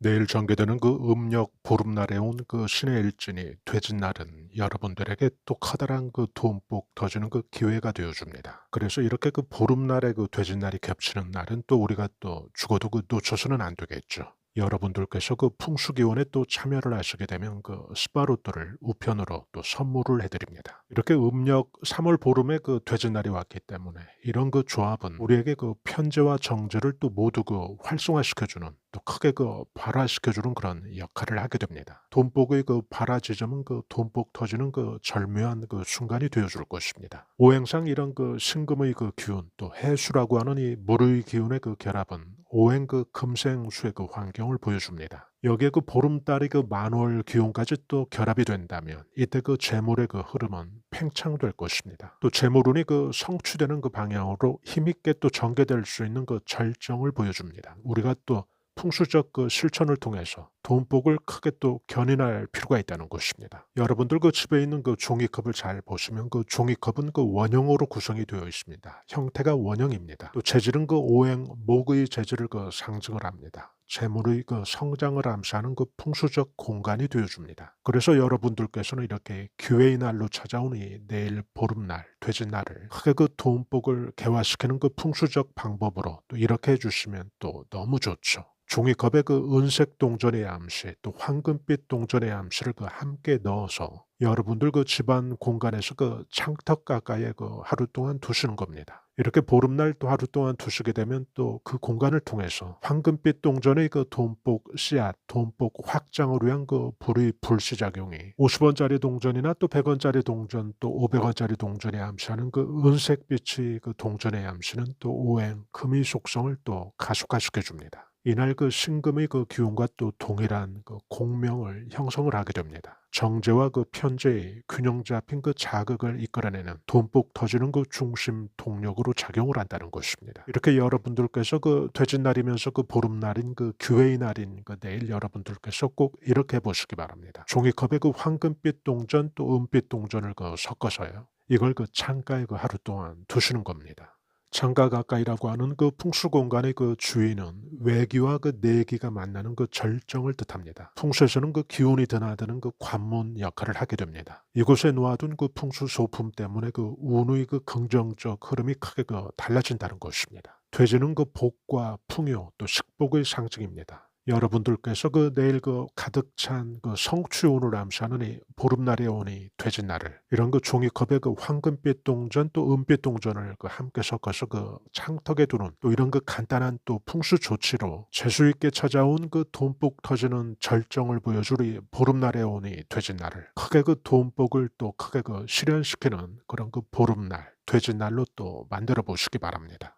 내일 전개되는 그 음력 보름날에 온 그 신의 일진이 돼진날은 여러분들에게 또 커다란 그 돈복 터지는 그 기회가 되어 줍니다. 그래서 이렇게 그 보름날에 그 돼진날이 겹치는 날은 또 우리가 또 죽어도 그 놓쳐서는 안 되겠죠. 여러분들께서 그 풍수기원에 또 참여를 하시게 되면 그 스파로또를 우편으로 또 선물을 해드립니다. 이렇게 음력 3월 보름에 그 돼지날이 왔기 때문에 이런 그 조합은 우리에게 그 편제와 정제를 또 모두 그 활성화시켜주는 또 크게 그 발화시켜주는 그런 역할을 하게 됩니다. 돈복의 그 발화 지점은 그 돈복 터지는 그 절묘한 그 순간이 되어줄 것입니다. 오행상 이런 그 신금의 그 기운 또 해수라고 하는 이 물의 기운의 그 결합은 오행 그 금생수의 그 환경을 보여줍니다. 여기에 그 보름달이 그 만월 기운까지 또 결합이 된다면 이때 그 재물의 그 흐름은 팽창될 것입니다. 또 재물운이 그 성취되는 그 방향으로 힘있게 또 전개될 수 있는 그 절정을 보여줍니다. 우리가 또 풍수적 그 실천을 통해서 돈복을 크게 또 견인할 필요가 있다는 것입니다. 여러분들 그 집에 있는 그 종이컵을 잘 보시면 그 종이컵은 그 원형으로 구성이 되어 있습니다. 형태가 원형입니다. 또 재질은 그 오행 목의 재질을 그 상징을 합니다. 재물의 그 성장을 암시하는 그 풍수적 공간이 되어줍니다. 그래서 여러분들께서는 이렇게 기회의 날로 찾아온 이 내일 보름날, 돼지날을 크게 그 돈복을 개화시키는 그 풍수적 방법으로 또 이렇게 해주시면 또 너무 좋죠. 종이컵에 그 은색 동전의 암시 또 황금빛 동전의 암시를 그 함께 넣어서 여러분들 그 집안 공간에서 그 창턱 가까이에 그 하루 동안 두시는 겁니다. 이렇게 보름날 또 하루 동안 두시게 되면 또 그 공간을 통해서 황금빛 동전의 그 돈복 씨앗, 돈복 확장을 위한 그 불의 불시작용이 50원짜리 동전이나 또 100원짜리 동전 또 500원짜리 동전에 암시하는 그 은색빛의 그 동전의 암시는 또 오행, 금의 속성을 또 가속화시켜 줍니다. 이날 그 신금의 그 기운과 또 동일한 그 공명을 형성을 하게 됩니다. 정제와 그 편제의 균형 잡힌 그 자극을 이끌어내는 돈복 터지는 그 중심 동력으로 작용을 한다는 것입니다. 이렇게 여러분들께서 그 돼진날이면서 그 보름날인 그 규회의 날인 그 내일 여러분들께서 꼭 이렇게 해보시기 바랍니다. 종이컵에 그 황금빛 동전 또 은빛 동전을 그 섞어서요. 이걸 그 창가에 그 하루 동안 두시는 겁니다. 창가 가까이라고 하는 그 풍수 공간의 그 주인은 외기와 그 내기가 만나는 그 절정을 뜻합니다. 풍수에서는 그 기운이 드나드는 그 관문 역할을 하게 됩니다. 이곳에 놓아둔 그 풍수 소품 때문에 그 운의 그 긍정적 흐름이 크게 그 달라진다는 것입니다. 돼지는 그 복과 풍요 또 식복의 상징입니다. 여러분들께서 그 내일 그 가득 찬 그 성취운을 암시하는 이 보름날에 오니 돼진 날을 이런 그 종이컵에 그 황금빛 동전 또 은빛 동전을 그 함께 섞어서 그 창턱에 두는 또 이런 그 간단한 또 풍수 조치로 재수 있게 찾아온 그 돈복 터지는 절정을 보여줄 이 보름날에 오니 돼진 날을 크게 그 돈복을 또 크게 그 실현시키는 그런 그 보름날 돼진 날로 또 만들어 보시기 바랍니다.